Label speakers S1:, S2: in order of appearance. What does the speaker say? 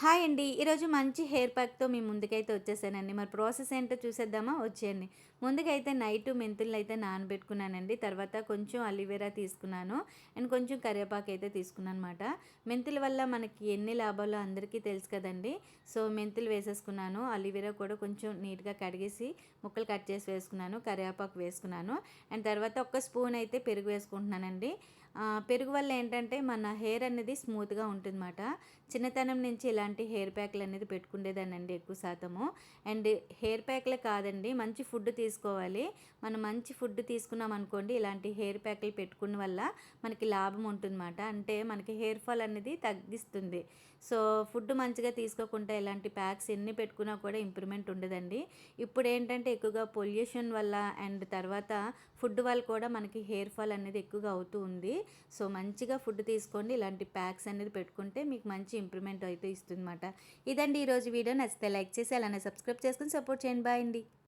S1: Hi అండి. ఈరోజు మంచి హెయిర్ ప్యాక్తో మీ ముందుకైతే వచ్చేసానండి. మరి ప్రాసెస్ ఏంటో చూసేద్దామా? వచ్చేయండి. ముందుకైతే నైట్ మెంతులు అయితే నానబెట్టుకున్నానండి. తర్వాత కొంచెం అలివేరా తీసుకున్నాను. అండ్ కొంచెం కరివేపాకు అయితే తీసుకున్నాను అనమాట మెంతుల వల్ల మనకి ఎన్ని లాభాలు అందరికీ తెలుసు కదండి. సో మెంతులు వేసేసుకున్నాను. అలివేరా కూడా కొంచెం నీట్గా కడిగేసి ముక్కలు కట్ చేసి వేసుకున్నాను. కరివేపాకు వేసుకున్నాను. అండ్ తర్వాత ఒక్క స్పూన్ అయితే పెరుగు వేసుకుంటున్నానండి. పెరుగు వల్ల ఏంటంటే మన హెయిర్ అనేది స్మూత్గా ఉంటుందన్నమాట. చిన్నతనం నుంచి ఇలా ఇలాంటి హెయిర్ ప్యాక్లు అనేది పెట్టుకునేదానండి ఎక్కువ శాతము. అండ్ హెయిర్ ప్యాక్లే కాదండి మంచి ఫుడ్ తీసుకోవాలి. మనం మంచి ఫుడ్ తీసుకున్నాం అనుకోండి ఇలాంటి హెయిర్ ప్యాక్లు పెట్టుకున్న వల్ల మనకి లాభం ఉంటుందన్నమాట. అంటే మనకి హెయిర్ ఫాల్ అనేది తగ్గిస్తుంది. సో ఫుడ్ మంచిగా తీసుకోకుండా ఇలాంటి ప్యాక్స్ ఎన్ని పెట్టుకున్నా కూడా ఇంప్రూవ్మెంట్ ఉండదండి. ఇప్పుడు ఏంటంటే ఎక్కువగా పొల్యూషన్ వల్ల అండ్ తర్వాత ఫుడ్ వల్ల కూడా మనకి హెయిర్ ఫాల్ అనేది ఎక్కువగా అవుతూ ఉంది. సో మంచిగా ఫుడ్ తీసుకోండి ఇలాంటి ప్యాక్స్ అనేది పెట్టుకుంటే మీకు మంచి ఇంప్రూవ్మెంట్ అయితే ఇస్తుంది. అనమాట ఇదండి ఈరోజు వీడియో. నచ్చితే లైక్ చేసి అలానే సబ్స్క్రైబ్ చేసుకుని సపోర్ట్ చేయండి. బాయ్ అండి.